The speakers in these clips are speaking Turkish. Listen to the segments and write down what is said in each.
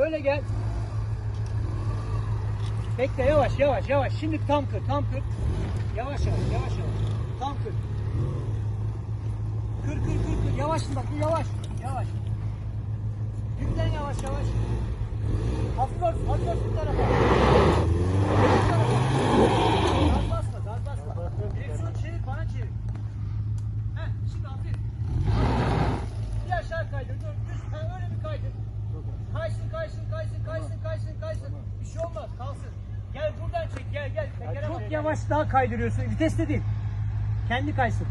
Öyle gel. Bekle yavaş yavaş yavaş. Şimdi tam kır tam kır. Yavaş yavaş yavaş yavaş. Tam kır. Kır kır kır kır. Yavaş bak yavaş. Yavaş. Yüklen yavaş yavaş. Hafif hafif hafif bu tarafa. Bu tarafa. Gaz basma gaz basma. Direksiyonu çevir bana çevir. Heh şimdi hafif. Bir aşağı kaydır. Dur düz. Ha, öyle bir kaydır. Kaysın kaysın kaysın kaysın kaysın kaysın. Bir şey olmaz kalsın. Gel buradan çek gel gel. Tekere çok yavaş daha kaydırıyorsun. Viteste değil. Kendi kaysın.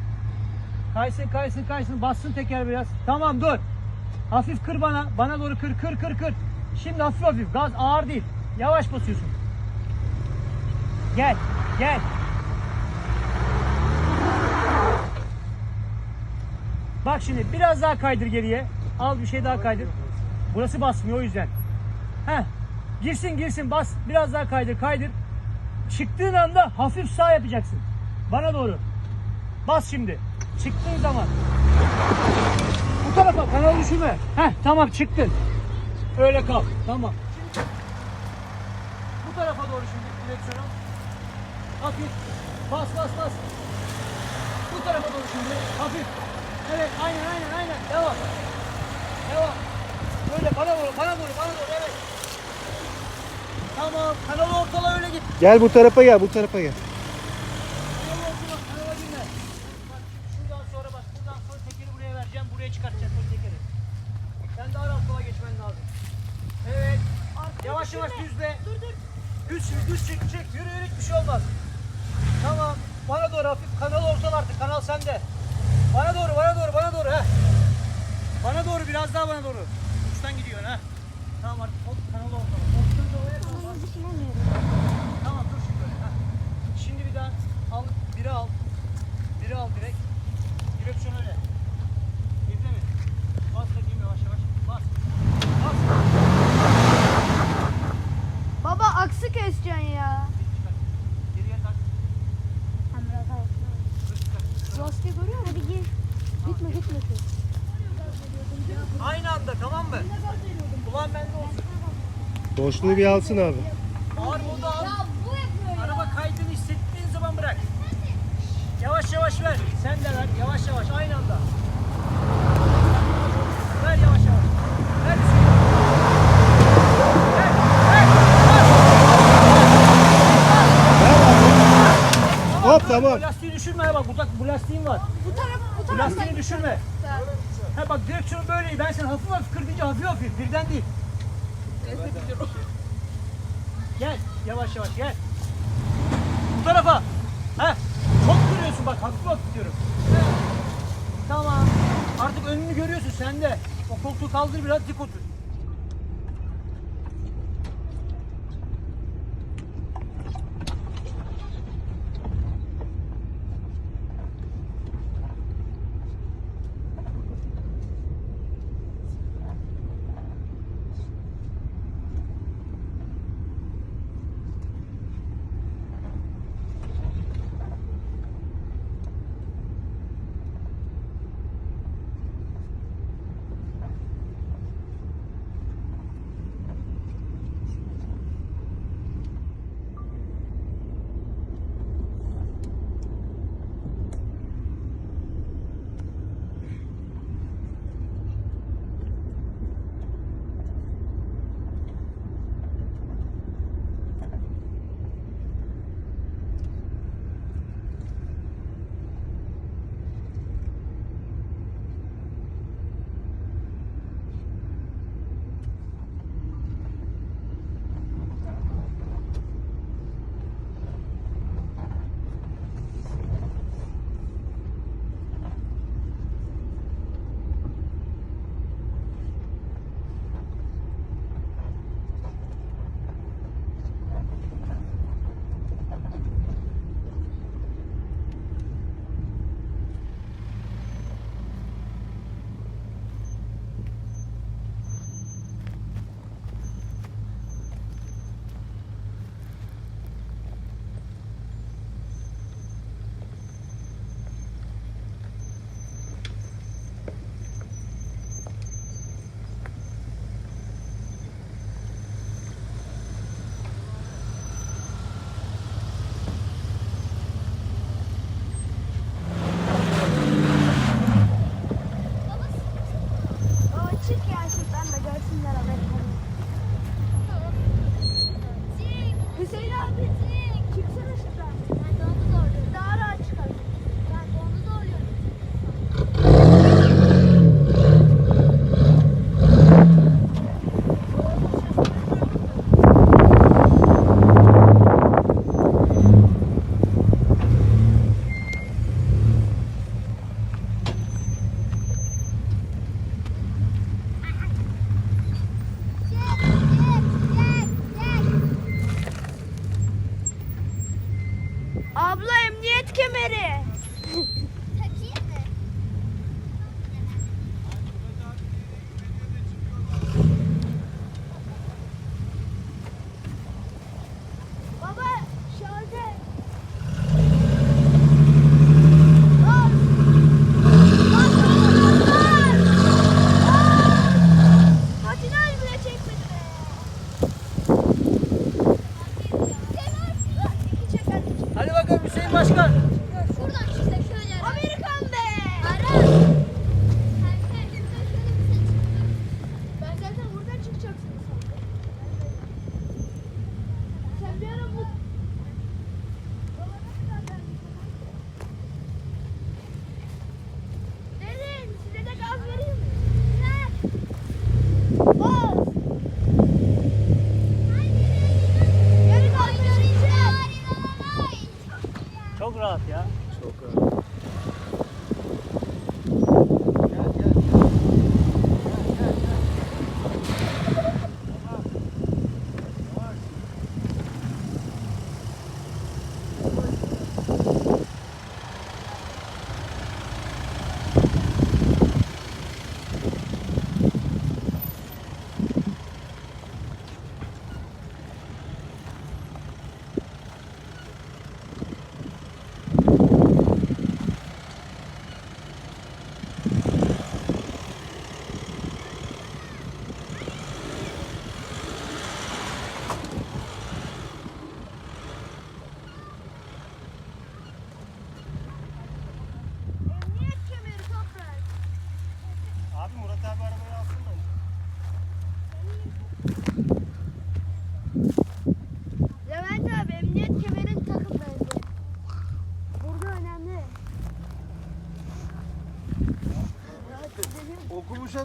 Kaysın kaysın kaysın. Bassın teker biraz. Tamam dur. Hafif kır bana. Bana doğru kır kır kır kır. Şimdi hafif hafif. Gaz ağır değil. Yavaş basıyorsun. Gel gel. Bak şimdi biraz daha kaydır geriye. Al bir şey daha kaydır. Burası basmıyor o yüzden. Heh. Girsin girsin bas. Biraz daha kaydır kaydır. Çıktığın anda hafif sağ yapacaksın. Bana doğru. Bas şimdi. Çıktığın zaman. Bu tarafa kanal düşürme. Heh tamam çıktın. Öyle kal. Tamam. Bu tarafa doğru şimdi direksiyonu. Hafif. Bas bas bas. Bu tarafa doğru şimdi. Hafif. Evet aynen aynen aynen. Devam. Devam. Böyle bana doğru bana doğru bana doğru evet. Tamam kanalı ortala öyle git. Gel bu tarafa gel, bu tarafa gel. Kanalı ortala kanala dinle. Bak şuradan sonra bak buradan sonra tekeri buraya vereceğim buraya çıkartacağız ön tekeri. Sen daha rahat sola geçmen lazım. Evet. Yavaş yavaş düzle. Dur dur. Düz şimdi düz çek çek yürü yürü hiçbir şey olmaz. Tamam. Bana doğru hafif kanalı ortala artık kanal sende. Bana doğru bana doğru bana doğru ha. Bana doğru biraz daha bana doğru. Uçtan gidiyorsun ha. Tamam artık hop kanalı ortala. Ortadan doğruya doğru bas. Tamam dur şimdi böyle. Ha. Şimdi bir daha al, biri al. Biri al direkt. Direksiyon öyle. Gizle mi? Bas bakayım yavaş yavaş. Bas. Bas. Baba aksı keseceksin ya. Çıkar. Geriye tak. Dur çıkar. Lastiği görüyor musun? Hadi gir. Gitme gitme. Aynı anda tamam mı? Ulan bende olsun. Boşluğu bir alsın abi. Ağır modu al. bu yapıyor Araba kaydını hissettiğin zaman bırak. Yavaş yavaş ver. Sen de ver. Yavaş yavaş aynı anda. Ver yavaş yavaş. Ver. Ver. Ver. Hop, tamam. Bu lastiği düşürme bak. Bu, bu lastiğin var. Bu taraf bu Bu taraf. lastiğini düşürme. Ha bak direksiyon böyle. Ben seni hafif hafif kırdınca hafif hafif. Birden değil. Gel. Yavaş yavaş gel. Bu tarafa. Ha. Çok kırıyorsun bak. Hafif hafif diyorum. Tamam. Artık önünü görüyorsun sen de. O koltuğu kaldır biraz dik otur. Yuri!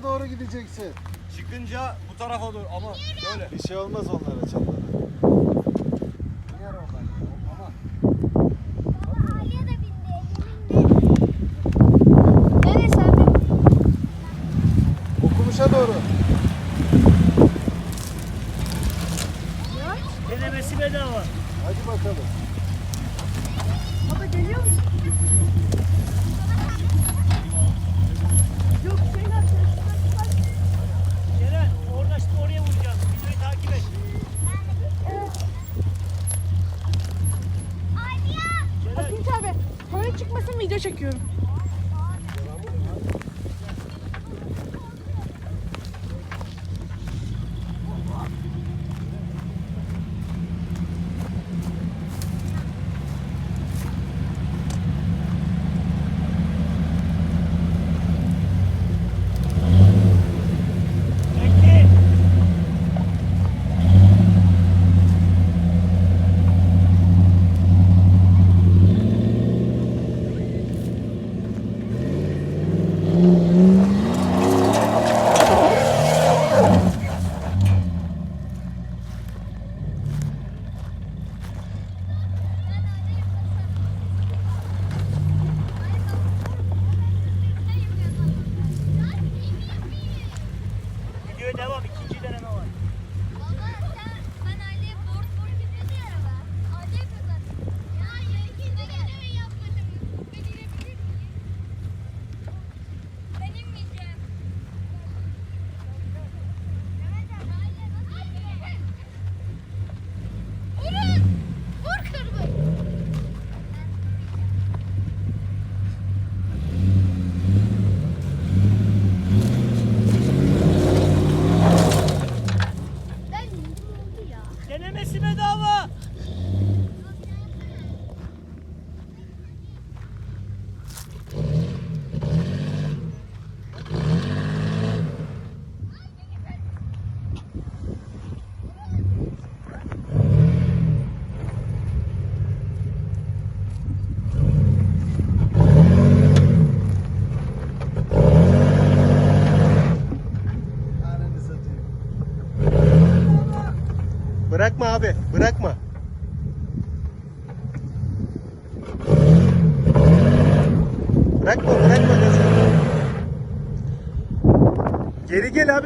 Doğru gideceksin. Çıkınca bu tarafa doğru ama böyle. Bir şey olmaz onlara çabuk.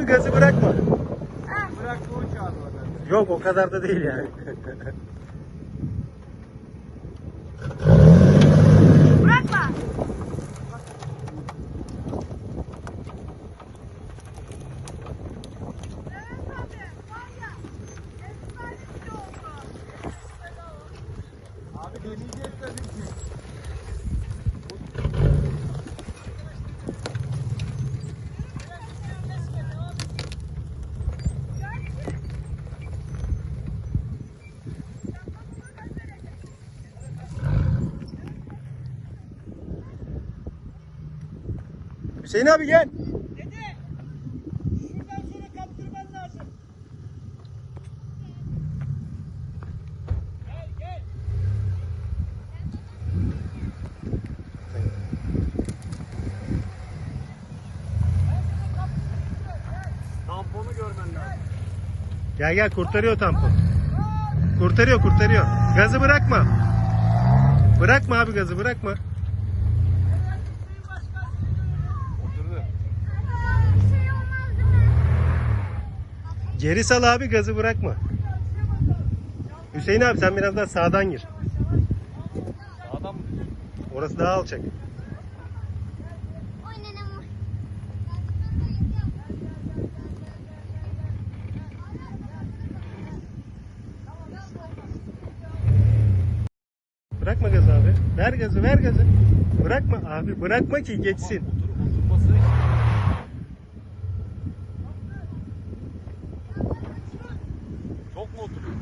gazı bırakma. Ah. Bırak doğru kağıdı orada. Yok o kadar da değil yani. Bırakma. Abi deneyeceğiz de Hüseyin abi gel. Dede. Şuradan sonra kaptırman lazım. Gel gel. Tamponu görmen lazım. Gel gel kurtarıyor tampon. Kurtarıyor kurtarıyor. Gazı bırakma. Bırakma abi gazı bırakma. Oturdu. Bir şey olmaz değil mi? Geri sal abi gazı bırakma. Hüseyin abi sen biraz daha sağdan gir. Sağdan mı? Orası daha alçak. Bırakma gazı abi. Ver gazı ver gazı. Bırakma abi bırakma ki geçsin. Otur, oturması Çok mu oturuyor?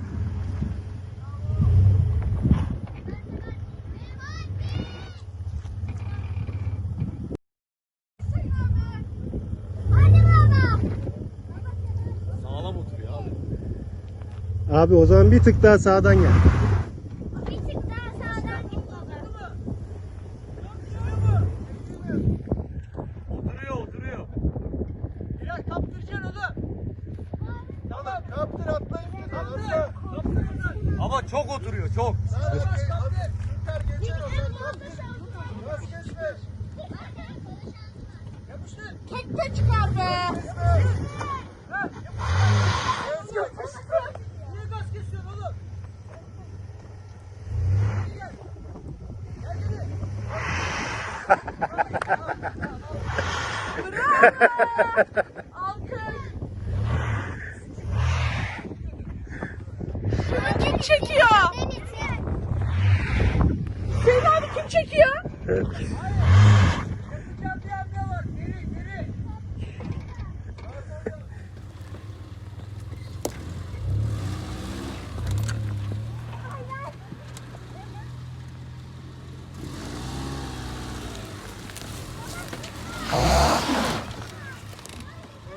Abi o zaman bir tık daha sağdan gel. Bir tık daha sağdan git baba. Oturuyor oturuyor. Biraz kaptıracaksın oğlum. Tamam kaptır atlayın buradan. Atla. Ama çok oturuyor çok. Hadi hadi. Yukarı geçer o sen kaptır. Vazgeçme. Kette çıkar be. Niye gaz kesiyorsun oğlum? Kim çekiyor? Hüseyin abi kim çekiyor? Yapacağım bir hamle var. Geri geri.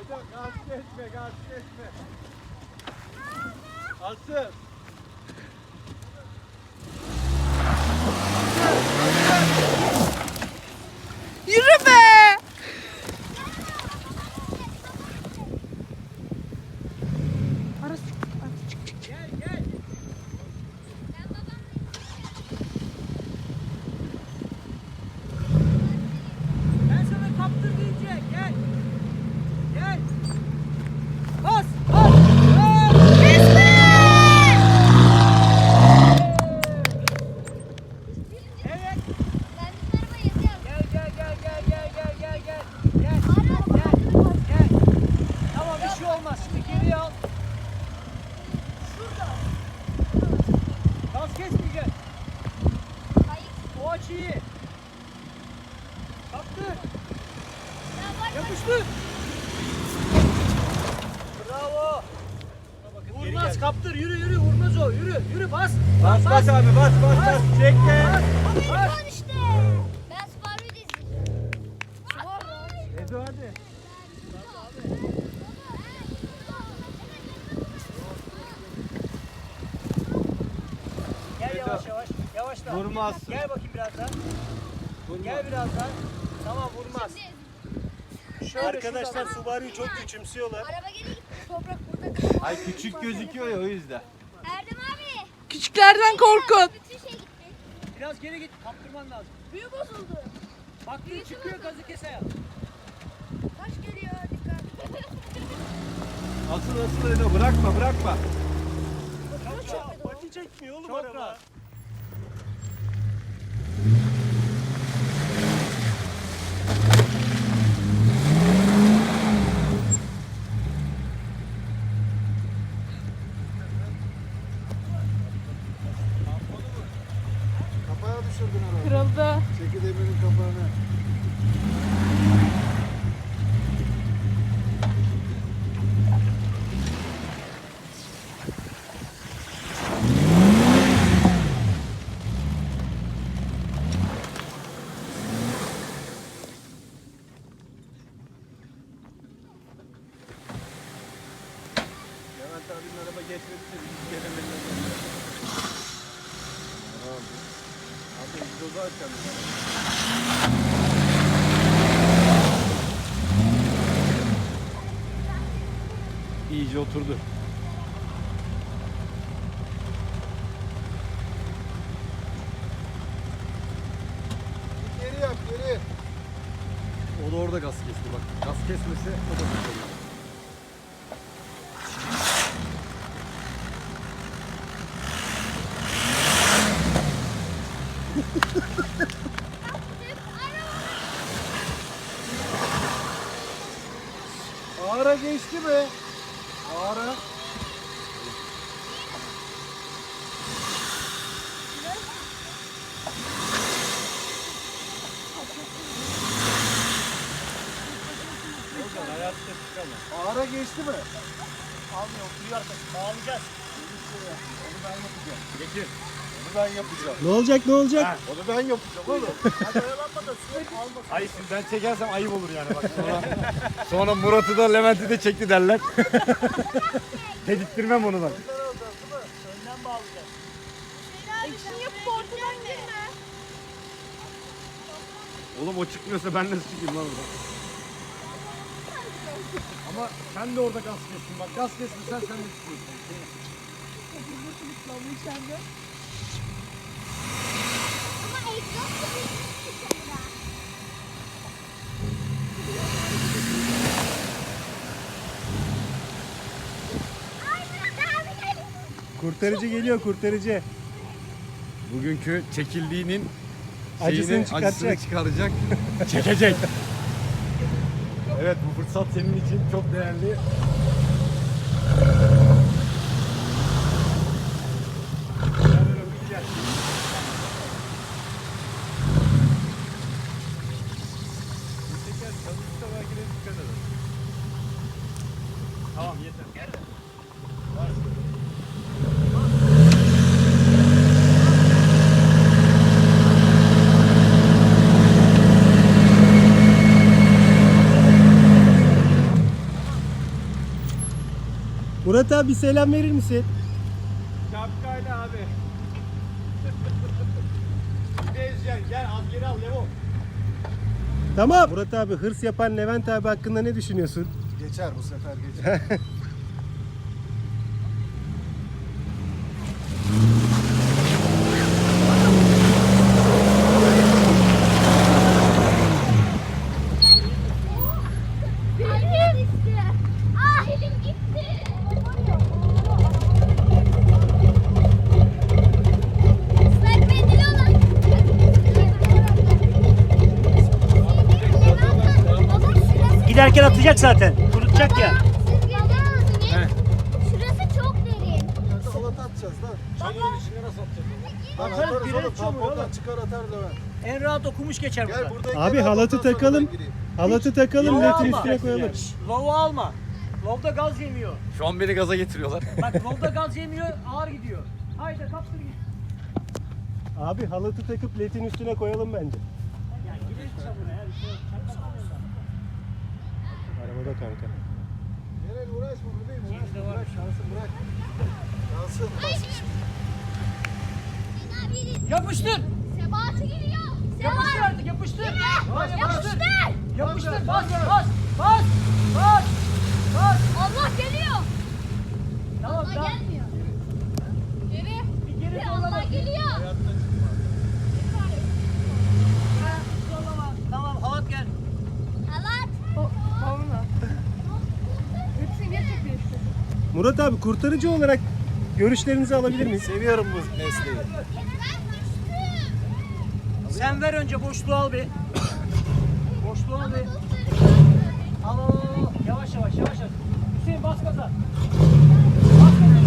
Eda gaz geçme gaz geçme. Asıl. Yürü be! Gel gel. Ben sana kaptır diyecek. Gel. Gel. Bas. Bas. Bas. Evet. Ben bir tarafa yazıyorum. Gel gel gel gel gel gel gel gel. Gel. Gel. Gel. Tamam bir şey olmaz. Şimdi geriye al. Şurada. Gaz kesmeyeceksin. Hayır. O açı iyi. Kaptır. Ya bak. Yapıştır. Bravo. Vurmaz kaptır yürü yürü vurmaz o yürü yürü bas. Bas bas abi bas bas bas. Çekme. Amerikan işte. Ben da izleyeceğim. Sparrow. Edo hadi. Gel yavaş yavaş. Yavaş da. Vurmazsın. Gel bakayım biraz daha. Gel biraz daha. Tamam vurmaz. Şöyle Arkadaşlar. Subaru'yu çok küçümsüyorlar. Araba geri gitti. Toprak burada. Ay küçük gözüküyor ya o yüzden. Küçüklerden korkun. Şey. Biraz geri git kaptırman lazım. Büyü bozuldu. Baktın çıkıyor gazı kes ayağı. Taş geliyor. Dikkat. Asıl asıl Edo bırakma bırakma. Pati çekmiyor oğlum Çok araba. rahat. düşürdün herhalde. Kırıldı. Çeki demirin kapağını. Levent abinin araba geçmediyse biz gelemedik. Tamam. Abi egzozu açalım. İyice oturdu. Geri yap geri. O da orada gaz kesti bak. Gaz kesmese o da tutuyor. Geçti mi? Ağara. Ağara geçti mi? Almıyor, oturuyor arkası. Bağlayacağız. Onu ben yapacağım. Getir. Onu ben yapacağım. Ne olacak ne olacak? Onu ben yapacağım oğlum. Hadi oyalanma şimdi ben çekersem ayıp olur yani bak sonra. sonra Murat'ı da Levent'i de çekti derler. Tedirttirmem onu bak. Önden bağlayacağız. Şimdi yapıp ortadan girme. Oğlum o çıkmıyorsa ben nasıl çıkayım lan oradan? Ama sen de orada gaz kestin bak gaz kesmişsen sen de çıkıyorsun. Ama egzoz tabii. Ay Murat abi geliyor. Kurtarıcı geliyor kurtarıcı. Bugünkü çekildiğinin Acısını şeyini, çıkartacak. acısını çıkaracak. Çekecek. evet bu fırsat senin için çok değerli. Tamam yeter. Murat abi selam verir misin? Şapkayla abi. Gezeceksin gel az geri al Levo. Tamam. Murat abi hırs yapan Levent abi hakkında ne düşünüyorsun? Geçer bu sefer geçer. Giderken atacak zaten. Kurutacak ya. Şurası çok derin. Salata atacağız lan. Çamurun içine nasıl atacağız? Atarız, çıkar atar Levent. En rahat okumuş geçer Gel burada. Abi al, halatı takalım. Halatı takalım letin üstüne koyalım. Lova alma. Lovda gaz yemiyor. Şu an beni gaza getiriyorlar. Bak lovda gaz yemiyor, ağır gidiyor. Haydi kaptır git. Abi halatı takıp letin üstüne koyalım bence. Ya gidelim çamura ya. Bir şey yok. Çakmak olmaz. Arabada kanka. Nereye uğraşma buradayım. Uğraşma bırak şansın bırak. Şansın bas. Yapıştır. Sebahat'i geliyor. Yapıştır artık yapıştır. Bas, yapıştır. Yapıştır. Bas bas. Bas. Bas. Bas. Allah geliyor. Tamam Allah tamam. gelmiyor. Geri. Bir geri Allah sollama. geliyor. Ha, Sollama. Tamam halat gel. Murat abi kurtarıcı olarak görüşlerinizi alabilir miyiz? Seviyorum bu mesleği. Sen ver önce boşluğu al bir. boşluğu al bir. Al al al. Yavaş yavaş yavaş yavaş. Hüseyin bas gaza. Bas gaza.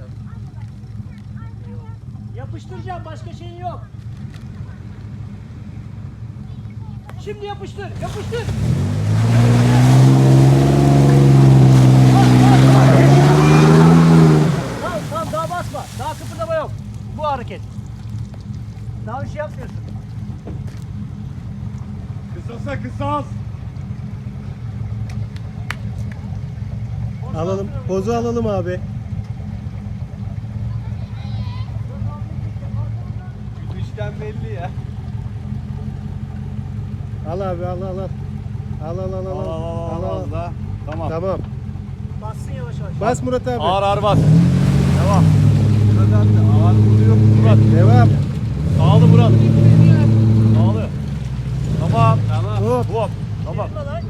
Yapıştır. Yapıştıracağım başka şeyin yok. Şimdi yapıştır, yapıştır. Tamam, tamam daha basma. Daha kıpırdama yok. Bu hareket. Daha bir şey yapmıyorsun. Kısasa kısas. Alalım. Pozu alalım abi. Al abi al al al. Al al al al. Al al al al da. Tamam. Tamam. Bassın yavaş yavaş. Bas Murat abi. Ağır ağır bas. Devam. Murat abi ağır vuruyor. Murat. Devam. Sağlı Murat. Sağlı. Tamam. Tamam. Hop. Hop. Tamam. Yapma lan.